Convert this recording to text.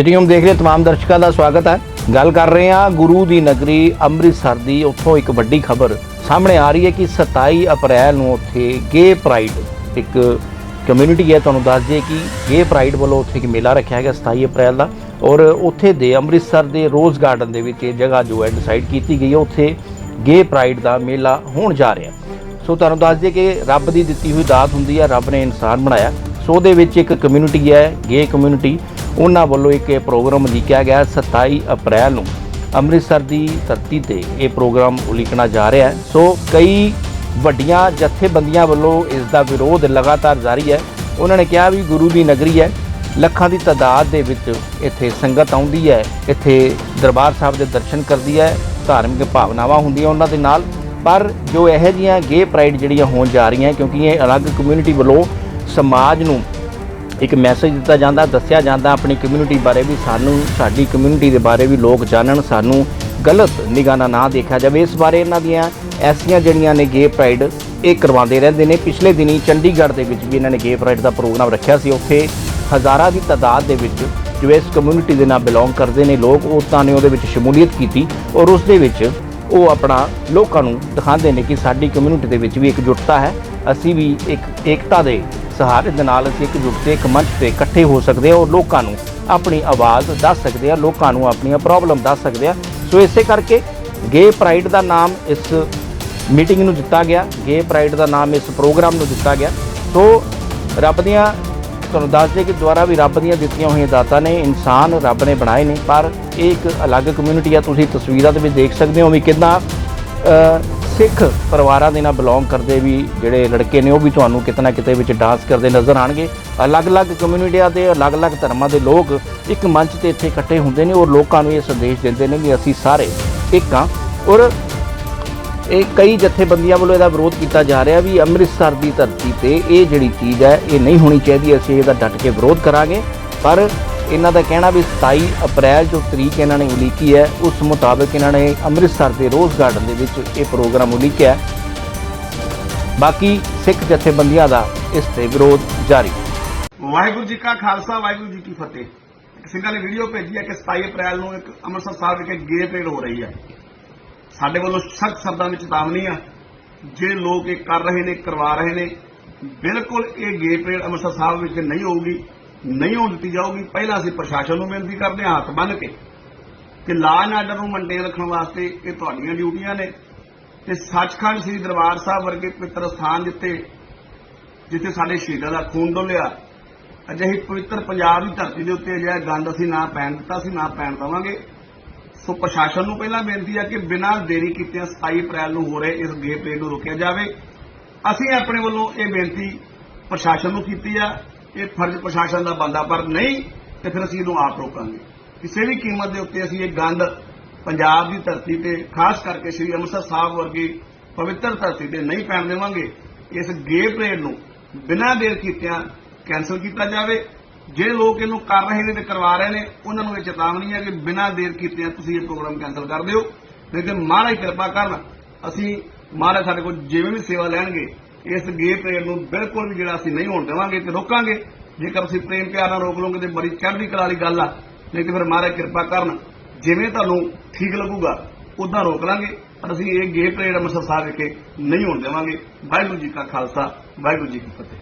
Stadium ਦੇਖ ਰਹੇ ਤਮਾਮ ਦਰਸ਼ਕਾਂ ਦਾ ਸਵਾਗਤ ਹੈ। ਗੱਲ ਕਰ ਰਹੇ ਹਾਂ ਗੁਰੂ ਦੀ ਨਗਰੀ ਅੰਮ੍ਰਿਤਸਰ ਦੀ। ਉੱਥੋਂ ਇੱਕ ਵੱਡੀ ਖਬਰ ਸਾਹਮਣੇ ਆ ਰਹੀ ਹੈ ਕਿ 27 ਅਪ੍ਰੈਲ ਨੂੰ ਉੱਥੇ ਗੇ ਪ੍ਰਾਈਡ ਇੱਕ ਕਮਿਊਨਿਟੀ ਹੈ। ਤੁਹਾਨੂੰ ਦੱਸ ਦਈਏ ਕਿ ਗੇ ਪ੍ਰਾਈਡ ਵੱਲੋਂ ਉੱਥੇ ਇੱਕ ਮੇਲਾ ਰੱਖਿਆ ਗਿਆ 27 ਅਪ੍ਰੈਲ ਦਾ। ਔਰ ਉੱਥੇ ਦੇ ਅੰਮ੍ਰਿਤਸਰ ਦੇ ਰੋਜ਼ ਗਾਰਡਨ ਦੇ ਵਿੱਚ ਇਹ ਜਗ੍ਹਾ ਜੋ ਹੈ ਡਿਸਾਈਡ ਕੀਤੀ ਗਈ ਹੈ। ਉੱਥੇ ਗੇ ਪ੍ਰਾਈਡ ਦਾ ਮੇਲਾ ਹੋਣ ਜਾ ਰਿਹਾ ਸੋ ਤੁਹਾਨੂੰ ਦੱਸ ਦਈਏ ਕਿ ਰੱਬ ਦੀ ਦਿੱਤੀ ਹੋਈ ਦਾਤ ਹੁੰਦੀ ਹੈ। ਰੱਬ ਨੇ ਇਨਸਾਨ ਬਣਾਇਆ। ਸੋ ਉਹਦੇ ਵਿੱਚ ਇੱਕ ਕਮਿਊਨਿਟੀ ਹੈ, ਗੇ ਕਮਿਊਨਿਟੀ ਉਹਨਾਂ ਵੱਲੋਂ ਇੱਕ ਇਹ ਪ੍ਰੋਗਰਾਮ ਉਲੀਕਿਆ ਗਿਆ 27 ਅਪ੍ਰੈਲ ਨੂੰ। ਅੰਮ੍ਰਿਤਸਰ ਦੀ ਧਰਤੀ ਤੇ ਇਹ ਪ੍ਰੋਗਰਾਮ ਉਲੀਕਣਾ ਜਾ ਰਿਹਾ ਹੈ। ਸੋ ਕਈ ਵੱਡੀਆਂ ਜਥੇਬੰਦੀਆਂ ਵੱਲੋਂ ਇਸ ਦਾ ਵਿਰੋਧ ਲਗਾਤਾਰ ਜਾਰੀ ਹੈ। ਉਹਨਾਂ ਨੇ ਕਿਹਾ ਵੀ ਗੁਰੂ ਦੀ ਨਗਰੀ ਹੈ। ਲੱਖਾਂ ਦੀ ਤਾਦਾਦ ਦੇ ਵਿੱਚ ਇੱਥੇ ਸੰਗਤ ਆਉਂਦੀ ਹੈ। ਇੱਥੇ ਦਰਬਾਰ ਸਾਹਿਬ ਦੇ ਦਰਸ਼ਨ ਕਰਦੀ ਹੈ। ਧਾਰਮਿਕ ਭਾਵਨਾਵਾਂ ਹੁੰਦੀਆਂ ਉਹਨਾਂ ਦੇ ਨਾਲ। ਪਰ ਜੋ ਇਹੋ ਜਿਹੀਆਂ ਗੇ ਪ੍ਰਾਈਡ ਜਿਹੜੀਆਂ ਹੋਣ ਜਾ ਰਹੀਆਂ ਕਿਉਂਕਿ ਇਹ ਅਲੱਗ ਕਮਿਊਨਿਟੀ ਵੱਲੋਂ ਸਮਾਜ ਨੂੰ ਇੱਕ ਮੈਸੇਜ ਦਿੱਤਾ ਜਾਂਦਾ, ਦੱਸਿਆ ਜਾਂਦਾ, ਆਪਣੀ ਕਮਿਊਨਿਟੀ ਬਾਰੇ ਵੀ ਸਾਨੂੰ, ਸਾਡੀ ਕਮਿਊਨਿਟੀ ਦੇ ਬਾਰੇ ਵੀ ਲੋਕ ਜਾਣਨ, ਸਾਨੂੰ ਗਲਤ ਨਿਗਾਹ ਨਾਲ ਨਾ ਦੇਖਿਆ ਜਾਵੇ। ਇਸ ਬਾਰੇ ਇਹਨਾਂ ਦੀਆਂ ਐਸੀਆਂ ਜਿਹੜੀਆਂ ਨੇ ਗੇ ਪ੍ਰਾਈਡ ਇਹ ਕਰਵਾਉਂਦੇ ਰਹਿੰਦੇ ਨੇ। ਪਿਛਲੇ ਦਿਨੀ ਚੰਡੀਗੜ੍ਹ ਦੇ ਵਿੱਚ ਵੀ ਇਹਨਾਂ ਨੇ ਗੇ ਪ੍ਰਾਈਡ ਦਾ ਪ੍ਰੋਗਰਾਮ ਰੱਖਿਆ ਸੀ। ਉੱਥੇ ਹਜ਼ਾਰਾਂ ਦੀ ਤਾਦਾਦ ਦੇ ਵਿੱਚ ਜੋ ਇਸ ਕਮਿਊਨਿਟੀ ਦੇ ਨਾਲ ਬਿਲੋਂਗ ਕਰਦੇ ਨੇ ਲੋਕ ਉਹ ਤਾਂ ਨੇ ਉਹਦੇ ਵਿੱਚ ਸ਼ਮੂਲੀਅਤ ਕੀਤੀ ਔਰ ਉਸ ਦੇ ਵਿੱਚ ਉਹ ਆਪਣਾ ਲੋਕਾਂ ਨੂੰ ਦਿਖਾਉਂਦੇ ਨੇ ਕਿ ਸਾਡੀ ਕਮਿਊਨਿਟੀ ਦੇ ਵਿੱਚ ਵੀ ਇਕਜੁੱਟਤਾ ਹੈ। ਅਸੀਂ ਵੀ ਇੱਕ ਏਕਤਾ ਦੇ ਸਹਾਰੇ ਦੇ ਨਾਲ ਅਸੀਂ ਇੱਕ ਇਕਜੁੱਟ ਤੇ ਇੱਕ ਮੰਚ ਤੇ ਇਕੱਠੇ ਹੋ ਸਕਦੇ ਹਾਂ ਔਰ ਲੋਕਾਂ ਨੂੰ ਆਪਣੀ ਆਵਾਜ਼ ਦੱਸ ਸਕਦੇ ਹਾਂ, ਲੋਕਾਂ ਨੂੰ ਆਪਣੀਆਂ ਪ੍ਰੋਬਲਮ ਦੱਸ ਸਕਦੇ ਹਾਂ। ਸੋ ਇਸੇ ਕਰਕੇ ਗੇ ਪ੍ਰਾਈਡ ਦਾ ਨਾਮ ਇਸ ਮੀਟਿੰਗ ਨੂੰ ਦਿੱਤਾ ਗਿਆ। ਗੇ ਪ੍ਰਾਈਡ ਦਾ ਨਾਮ ਇਸ ਪ੍ਰੋਗਰਾਮ ਨੂੰ ਦਿੱਤਾ ਗਿਆ। ਸੋ ਰੱਬ ਦੀਆਂ ਤੁਹਾਨੂੰ ਦੱਸ ਦੇ ਕਿ ਦੁਆਰਾ ਵੀ ਰੱਬ ਦੀਆਂ ਦਿੱਤੀਆਂ ਹੋਈਆਂ ਦਾਤਾਂ ਨੇ, ਇਨਸਾਨ ਰੱਬ ਨੇ ਬਣਾਏ ਨੇ, ਪਰ ਇਹ ਇੱਕ ਅਲੱਗ ਕਮਿਊਨਿਟੀ ਆ, ਤੁਸੀਂ ਤਸਵੀਰਾਂ ਦੇ ਵਿੱਚ ਦੇਖ ਸਕਦੇ ਹੋ ਵੀ ਕਿੰਨਾ ਸਿੱਖ ਪਰਿਵਾਰਾਂ ਦੇ ਨਾਲ ਬਿਲੋਂਗ ਕਰਦੇ ਵੀ ਜਿਹੜੇ ਲੜਕੇ ਨੇ, ਉਹ ਵੀ ਤੁਹਾਨੂੰ ਕਿਤੇ ਨਾ ਕਿਤੇ ਵਿੱਚ ਡਾਂਸ ਕਰਦੇ ਨਜ਼ਰ ਆਣਗੇ ਅਲੱਗ-ਅਲੱਗ ਕਮਿਊਨਿਟੀਆਂ ਦੇ, ਅਲੱਗ-ਅਲੱਗ ਧਰਮਾਂ ਦੇ ਲੋਕ ਇੱਕ ਮੰਚ ਤੇ ਇੱਥੇ ਇਕੱਠੇ ਹੁੰਦੇ ਨੇ ਔਰ ਲੋਕਾਂ ਨੂੰ ਇਹ ਸੰਦੇਸ਼ ਦਿੰਦੇ ਨੇ ਕਿ ਅਸੀਂ ਸਾਰੇ ਇੱਕ ਹਾਂ। ਔਰ ਇਹ ਕਈ ਜਥੇਬੰਦੀਆਂ ਵੱਲੋਂ ਇਹਦਾ ਵਿਰੋਧ ਕੀਤਾ ਜਾ ਰਿਹਾ ਵੀ ਅੰਮ੍ਰਿਤਸਰ ਦੀ ਧਰਤੀ ਤੇ ਇਹ ਜਿਹੜੀ ਚੀਜ਼ ਹੈ, ਇਹ ਨਹੀਂ ਹੋਣੀ ਚਾਹੀਦੀ, ਅਸੀਂ ਇਹਦਾ ਡਟ ਕੇ ਵਿਰੋਧ ਕਰਾਂਗੇ। ਪਰ ਇਹਨਾਂ ਦਾ ਕਹਿਣਾ ਵੀ 27 ਅਪ੍ਰੈਲ ਜੋ ਤਰੀਕ ਇਹਨਾਂ ਨੇ ਉਲੀਕੀ ਹੈ, ਉਸ ਮੁਤਾਬਕ ਇਹਨਾਂ ਨੇ ਅੰਮ੍ਰਿਤਸਰ ਦੇ ਰੋਜ਼ ਗਾਰਡਨ ਦੇ ਵਿੱਚ ਇਹ ਪ੍ਰੋਗਰਾਮ ਉਲੀਕਿਆ ਬਾਕੀ ਸਿੱਖ ਜਥੇਬੰਦੀਆਂ ਦਾ ਇਸ ਤੇ ਵਿਰੋਧ ਜਾਰੀ। ਵਾਹਿਗੁਰੂ ਜੀ ਕਾ ਖਾਲਸਾ, ਵਾਹਿਗੁਰੂ ਜੀ ਕੀ ਫਤਿਹ। ਸਿੰਘਾਂ ਨੇ ਵੀਡੀਓ ਭੇਜੀ ਹੈ ਕਿ 27 ਅਪ੍ਰੈਲ ਨੂੰ ਇੱਕ ਅੰਮ੍ਰਿਤਸਰ ਸਾਹਿਬ ਵਿਖੇ ਗੇ ਪਰੇਡ ਹੋ ਰਹੀ ਹੈ। ਸਾਡੇ ਵੱਲੋਂ ਸਖਤ ਸ਼ਬਦਾਂ ਵਿੱਚ ਚੇਤਾਵਨੀ ਆ। ਜੇ ਲੋਕ ਇਹ ਕਰ ਰਹੇ ਨੇ, ਕਰਵਾ ਰਹੇ ਨੇ, ਬਿਲਕੁਲ ਇਹ ਗੇ ਪਰੇਡ ਅੰਮ੍ਰਿਤਸਰ ਸਾਹਿਬ ਵਿੱਚ ਨਹੀਂ ਹੋਊਗੀ, ਨਹੀਂ ਹੋਣ ਦਿੱਤੀ ਜਾਊਗੀ। ਪਹਿਲਾਂ ਅਸੀਂ ਪ੍ਰਸ਼ਾਸਨ ਨੂੰ ਬੇਨਤੀ ਕਰਦੇ ਹਾਂ, ਹੱਥ ਬੰਨ੍ਹ ਕੇ ਕਿ ਲਾਅ ਐਂਡ ਆਰਡਰ ਨੂੰ ਮੇਨਟੇਨ ਰੱਖਣ ਵਾਸਤੇ ਇਹ ਤੁਹਾਡੀਆਂ ਡਿਊਟੀਆਂ ਨੇ। ਤੇ ਸੱਚਖੰਡ ਸ੍ਰੀ ਦਰਬਾਰ ਸਾਹਿਬ ਵਰਗੇ ਪਵਿੱਤਰ ਸਥਾਨ ਜਿੱਥੇ ਜਿੱਥੇ ਸਾਡੇ ਸ਼ਹੀਦਾਂ ਦਾ ਖੂਨ ਡੋਲਿਆ, ਅਜਿਹੀ ਪਵਿੱਤਰ ਪੰਜਾਬ ਦੀ ਧਰਤੀ ਦੇ ਉੱਤੇ ਅਜਿਹਾ ਗੰਦ ਅਸੀਂ ਨਾ ਪੈਣ ਦਿੱਤਾ ਸੀ ਨਾ ਪੈਣ ਦੇਵਾਂਗੇ। ਸੋ ਪ੍ਰਸ਼ਾਸਨ ਨੂੰ ਪਹਿਲਾਂ ਬੇਨਤੀ ਹੈ ਕਿ ਬਿਨਾਂ ਦੇਰੀ ਕੀਤਿਆਂ 27 ਅਪ੍ਰੈਲ ਨੂੰ ਹੋ ਰਹੇ ਇਸ ਗੇ ਪਰੇਡ ਨੂੰ ਰੋਕਿਆ ਜਾਵੇ। ਅਸੀਂ ਆਪਣੇ ਵੱਲੋਂ ਇਹ ਬੇਨਤੀ ਪ੍ਰਸ਼ਾਸਨ ਨੂੰ ਕੀਤੀ ਆ। ਇਹ ਫਰਜ਼ ਪ੍ਰਸ਼ਾਸਨ ਦਾ ਬੰਦਾ ਪਰ ਨਹੀਂ, ਤੇ ਫਿਰ ਅਸੀਂ ਇਹਨੂੰ ਆਪ ਰੋਕਾਂਗੇ। ਕਿਸੇ ਵੀ ਕੀਮਤ ਦੇ ਉੱਤੇ ਅਸੀਂ ਇਹ ਗੰਦ ਪੰਜਾਬ ਦੀ ਧਰਤੀ ਤੇ, ਖਾਸ ਕਰਕੇ ਸ੍ਰੀ ਅੰਮ੍ਰਿਤਸਰ ਸਾਹਿਬ ਵਰਗੀ ਪਵਿੱਤਰ ਧਰਤੀ ਤੇ ਨਹੀਂ ਪੈਣ ਦੇਵਾਂਗੇ। ਇਸ ਗੇ ਪਰੇਡ ਨੂੰ ਬਿਨਾਂ ਦੇਰ ਕੀਤਿਆਂ ਕੈਨਸਲ ਕੀਤਾ ਜਾਵੇ। ਜਿਹੜੇ ਲੋਕ ਇਹਨੂੰ ਕਰ ਰਹੇ ਨੇ ਤੇ ਕਰਵਾ ਰਹੇ ਨੇ, ਉਹਨਾਂ ਨੂੰ ਇਹ ਚੇਤਾਵਨੀ ਹੈ ਕਿ ਬਿਨਾਂ ਦੇਰ ਕੀਤਿਆਂ ਤੁਸੀਂ ਇਹ ਪ੍ਰੋਗਰਾਮ ਕੈਨਸਲ ਕਰ ਦਿਓ। ਲੇਕਿਨ ਮਹਾਰਾਜ ਕਿਰਪਾ ਕਰਨ, ਅਸੀਂ ਮਹਾਰਾਜ ਸਾਡੇ ਕੋਲ ਜਿਵੇਂ ਵੀ ਸੇਵਾ ਲੈਣਗੇ, ਇਸ ਗੇ ਪਰੇਡ ਨੂੰ ਬਿਲਕੁਲ ਵੀ ਜਿਹੜਾ ਅਸੀਂ ਨਹੀਂ ਹੋਣ ਦੇਵਾਂਗੇ ਤੇ ਰੋਕਾਂਗੇ। ਜੇਕਰ ਅਸੀਂ ਪ੍ਰੇਮ ਪਿਆਰ ਨਾਲ ਰੋਕ ਲਓਗੇ ਤੇ ਬੜੀ ਚੜ੍ਹਦੀ ਕਲਾ ਵਾਲੀ ਗੱਲ ਆ ਨਹੀਂ ਤੇ ਫਿਰ ਮਹਾਰਾਜ ਕਿਰਪਾ ਕਰਨ, ਜਿਵੇਂ ਤੁਹਾਨੂੰ ਠੀਕ ਲੱਗੂਗਾ, ਉਦਾਂ ਰੋਕ ਲਾਂਗੇ। ਪਰ ਅਸੀਂ ਇਹ ਗੇ ਪਰੇਡ ਅੰਮ੍ਰਿਤਸਰ ਸਾਹਿਬ ਵਿਖੇ ਨਹੀਂ ਹੋਣ ਦੇਵਾਂਗੇ। ਵਾਹਿਗੁਰੂ ਜੀ ਕਾ ਖਾਲਸਾ, ਵਾਹਿਗੁਰੂ ਜੀ ਕੀ ਫਤਿਹ।